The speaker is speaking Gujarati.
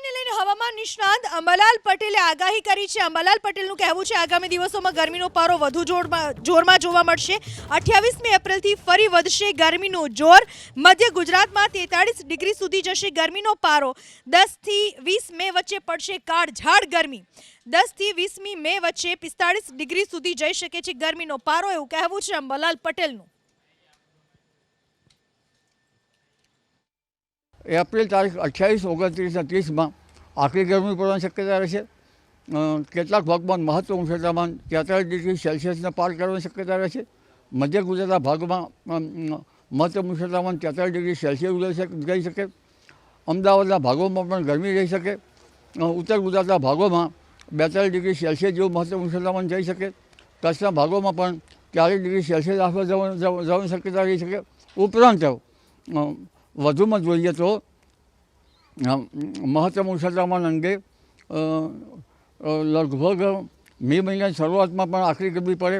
ગરમીને લઈને હવામાન નિષ્ણાંત અંબાલાલ પટેલે આગાહી કરી છે. અંબાલાલ પટેલનું કહેવું છે, આગામી દિવસોમાં ગરમીનો પારો વધુ જોરમાં જોવા મળશે. અઠ્યાવીસમી એપ્રિલથી ફરી વધશે ગરમીનું જોર. મધ્ય ગુજરાતમાં તેતાળીસ ડિગ્રી સુધી જશે ગરમીનો પારો. દસથી વીસ મે વચ્ચે પડશે કાળઝાળ ગરમી. દસથી વીસમી મે વચ્ચે પિસ્તાળીસ ડિગ્રી સુધી જઈ શકે છે ગરમીનો પારો, એવું કહેવું છે અંબાલાલ પટેલનું. એપ્રિલ તારીખ અઠ્યાવીસ, ઓગણત્રીસ ત્રીસમાં આખરી ગરમી પડવાની શક્યતા રહેશે કેટલાક ભાગમાં મહત્તમ ક્ષેત્રમાં તેતાલીસ ડિગ્રી સેલ્સિયસને પાર કરવાની શક્યતા રહેશે મધ્ય ગુજરાતના ભાગમાં મહત્તમ ક્ષેત્રમાં તેતાલીસ ડિગ્રી સેલ્સિયસ જઈ શકે અમદાવાદના ભાગોમાં પણ ગરમી રહી શકે. ઉત્તર ગુજરાતના ભાગોમાં બેતાલીસ ડિગ્રી સેલ્સિયસ જેવું મહત્તમ ક્ષેત્રમાં જઈ શકે. કચ્છના ભાગોમાં પણ ચાલીસ ડિગ્રી સેલ્સિયસ આસપાસ જવા- જવા- જવાની શક્યતા રહી શકે. ઉપરાંત વધુમાં જોઈએ તો મહત્તમ ઉષ્ણતામાન અંગે લગભગ મે મહિનાની શરૂઆતમાં પણ આખરી ગરમી પડે.